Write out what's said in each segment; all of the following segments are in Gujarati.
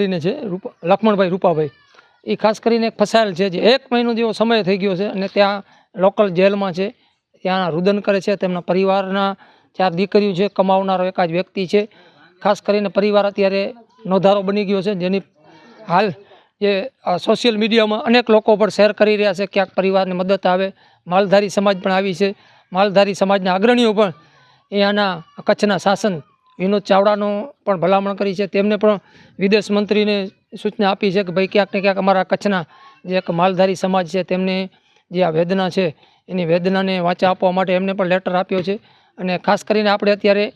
કરીને છે રૂપા, લક્ષ્મણભાઈ, રૂપાભાઈ એ ખાસ કરીને ફસાયેલ છે જે એક મહિનો જેવો સમય થઈ ગયો છે અને ત્યાં લોકલ જેલમાં છે ત્યાં રુદન કરે છે, તેમના પરિવારના ચાર દીકરીઓ છે, કમાવનારો એકાદ વ્યક્તિ છે. ખાસ કરીને પરિવાર અત્યારે નોંધારો બની ગયો છે, જેની હાલ જે સોશિયલ મીડિયામાં અનેક લોકો પણ શેર કરી રહ્યા છે, ક્યાંક પરિવારને મદદ આવે. માલધારી સમાજ પણ આવી છે. માલધારી સમાજના અગ્રણીઓ પણ અહીંયાના કચ્છના શાસન વિનોદ ચાવડાનો પણ ભલામણ કરી છે. તેમને પણ વિદેશ મંત્રીને સૂચના આપી છે કે ભાઈ ક્યાંક ને ક્યાંક અમારા કચ્છના જે એક માલધારી સમાજ છે તેમને જે આ વેદના છે એની વેદનાને વાંચા આપવા માટે એમને પણ લેટર આપ્યો છે. અને ખાસ કરીને આપણે અત્યારે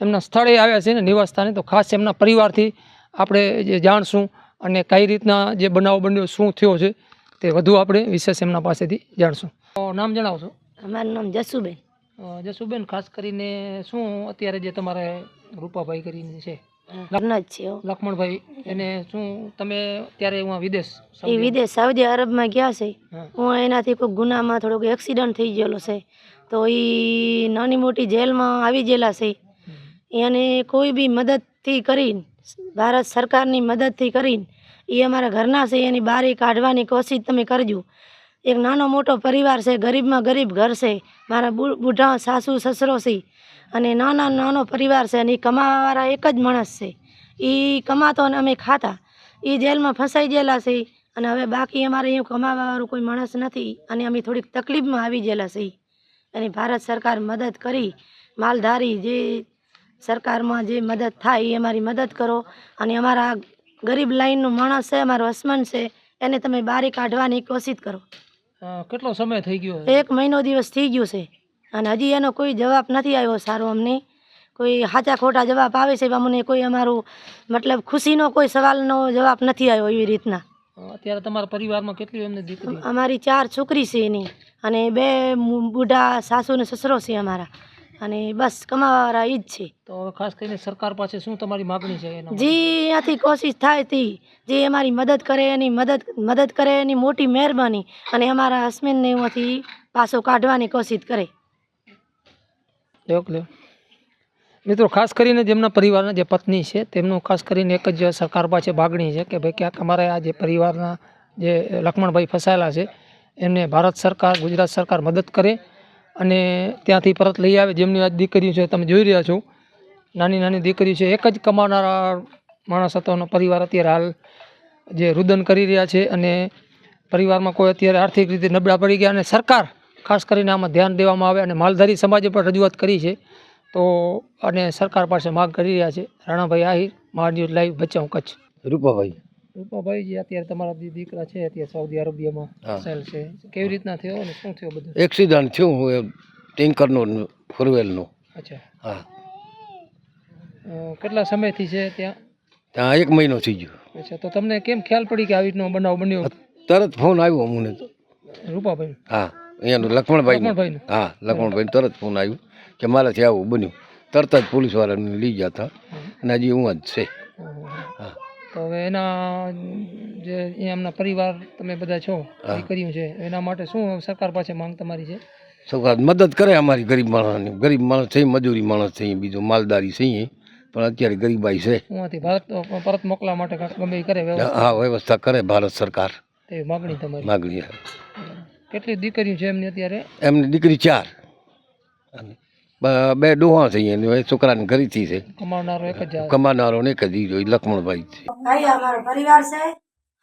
એમના સ્થળે આવ્યા છે ને નિવાસસ્થાને તો ખાસ એમના પરિવારથી આપણે જે જાણશું અને કઈ રીતના જે બનાવ બન્યો શું થયો છે તે વધુ આપણે વિશેષ એમના પાસેથી જાણશું. નામ જણાવશો? અમારું નામ જસુબેન. જસુબેન ખાસ કરીને શું અત્યારે જે તમારે રૂપાભાઈ કરીને છે. ઘરના જ છે લક્ષ્મણભાઈ એને શું તમે ત્યારે હું વિદેશ એ વિદેશ સાઉદી અરબમાં ગયા છે. હું. એનાથી કોઈ ગુનામાં થોડોક એક્સિડન્ટ થઈ ગયેલો છે. તો એ નાની મોટી જેલમાં આવી ગયેલા છે. એને કોઈ બી મદદથી કરીને ભારત સરકારની મદદથી કરીને એ અમારા ઘરના છે એની બારી કાઢવાની કોશિશ તમે કરજો. એક નાનો મોટો પરિવાર છે ગરીબમાં ગરીબ ઘર છે. મારા બુઢા સાસુ સસરો છે. અને નાના નાનો પરિવાર છે અને એ કમાવાવાળા એક જ માણસ છે. એ કમાતો અને અમે ખાતા. એ જેલમાં ફસાઈ ગયેલા છે અને હવે બાકી અમારે અહીંયા કમાવાવાળું કોઈ માણસ નથી અને અમે થોડીક તકલીફમાં આવી ગયેલા છે. અને ભારત સરકાર મદદ કરી. માલધારી જે સરકારમાં જે મદદ થાય એ અમારી મદદ કરો. અને અમારા ગરીબ લાઈનનું માણસ છે અમારો હસમન છે એને તમે બારી કાઢવાની કોશિશ કરો. કેટલો સમય થઈ ગયો? એક મહિનો દિવસ થઈ ગયો છે. અને હજી એનો કોઈ જવાબ નથી આવ્યો સારો અમને. કોઈ સાચા ખોટા જવાબ આવે છે અમને કોઈ અમારું મતલબ ખુશીનો કોઈ સવાલનો જવાબ નથી આવ્યો એવી રીતના. અત્યારે તમારા પરિવારમાં કેટલી એમને દીકરી? અમારી ચાર છોકરી છે એની અને બે બુઢા સાસુ ને સસરો છે અમારા. અને બસ કમાવાવાળા ઈ જ છે. તો હવે ખાસ કરીને સરકાર પાસે શું તમારી માગણી છે જે અહીંયાથી કોશિશ થાય તી. જે અમારી મદદ કરે એની મદદ મદદ કરે એની મોટી મહેરબાની અને અમારા હસબન્ડને એમાંથી પાછો કાઢવાની કોશિશ કરે. લ્યો. મિત્રો, ખાસ કરીને જેમના પરિવારના જે પત્ની છે, તેમનું ખાસ કરીને એક જ સરકાર પાસે માગણી છે કે ભાઈ, ક્યાંક અમારે આ જે પરિવારના જે લક્ષ્મણભાઈ ફસાયેલા છે, એમને ભારત સરકાર, ગુજરાત સરકાર મદદ કરે અને ત્યાંથી પરત લઈ આવે જેમની આ દીકરીઓ છે, તમે જોઈ રહ્યા છો, નાની નાની દીકરીઓ છે, એક જ કમાનારા માણસ હતો પરિવાર અત્યારે હાલ જે રુદન કરી રહ્યા છે અને પરિવારમાં કોઈ અત્યારે આર્થિક રીતે નબળા પડી ગયા અને સરકાર ખાસ કરીને આમાં ધ્યાન દેવામાં આવે અને માલધારી સમાજે પણ રજૂઆત કરી છે. તો અને સરકાર પાસે માગ કરી રહ્યા છે. રાણાભાઈ આહિર મહાન્યૂઝ લાઈવ બચાવ કચ્છ. રૂપાભાઈ. રૂપાભાઈ જે અત્યારે તમારા જે દીકરા છે અત્યારે સાઉદી અરેબિયામાં સેલ છે. કેવી રીતના થયો અને શું થયું બધું? એક્સિડન્ટ થયું હું ટેન્કરનું ફોરવેલનું. અચ્છા. હા. કેટલા સમયથી છે ત્યાં? ત્યાં એક મહિનો થઈ ગયો. અચ્છા તો તમને કેમ ખ્યાલ પડી કે આવી રીતનો બનાવ બન્યો? તરત ફોન આવ્યો અમને. રૂપાભાઈ. હા. અહીંયાનું લક્ષ્મણભાઈ? હા લક્ષ્મણભાઈ તરત ફોન આવ્યો કે મારાથી આવું બન્યું. તરત જ પોલીસવાળાને લઈ ગયા હતા. અને હજી હું જ છે. હા. તો હવે એના જે એમના પરિવાર તમે બધા છો. દીકરીઓ છે એના માટે શું સરકાર પાસે માંગ તમારી છે? સરકાર મદદ કરે અમારી ગરીબ માણસની. ગરીબ માણસ છે મજૂરી માણસ છે બીજો માલદારી છે પણ અત્યારે ગરીબાઈ છે. ભારત પરત મોકલવા માટે ગમે કરે હા વ્યવસ્થા કરે ભારત સરકાર. માગણી તમારી. માગણી કેટલી દીકરીઓ છે એમની અત્યારે? એમની દીકરી ચાર. બે ડોહા છે અહીંયા એ છોકરાની ઘરેથી છે. કમાનારો એક જ આ- કમાનારો ને એક જ ઈ લક્ષ્મણભાઈ છે. ભાઈ અમારો પરિવાર છે.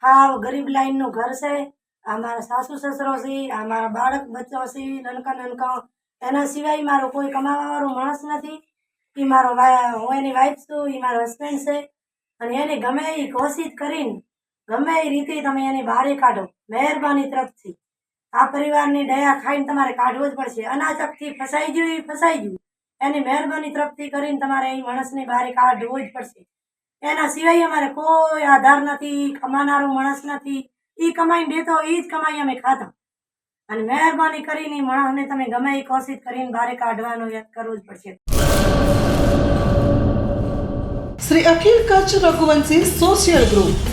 હા ગરીબ લાઈનનું ઘર છે. અમારા સાસુ સસરો છે અમારા બાળક બચ્ચો છે નનકા નનકા. એના સિવાય મારો કોઈ કમાવા વાળો માણસ નથી. એ મારો હું એની વાઈફ છું એ મારો હસબન્ડ છે. અને એને ગમે એ કોશિશ કરીને ગમે એ રીતે તમે એને બહાર કાઢો મહેરબાની તરફથી. આ પરિવારની દયા ખાઈને તમારે કાઢવો જ પડશે. અનાચકથી ફસાઈ ગયું એ ફસાઈ ગયું. એની મહેરબાની તરફથી કરીને તમારે એ માણસને બહાર કાઢવો જ પડશે. એના સિવાય અમારે કોઈ આધાર નથી, કમાનારો માણસ નથી. એ કમાઈને દેતો એ જ કમાઈ અમે ખાતા અને મહેરબાની કરીને માણસને તમે ગમે એ કોશિશ કરીને બહાર કાઢવાનો યાદ કરવો જ પડશે. Shri Akhil Kutch Raghuvanshi social group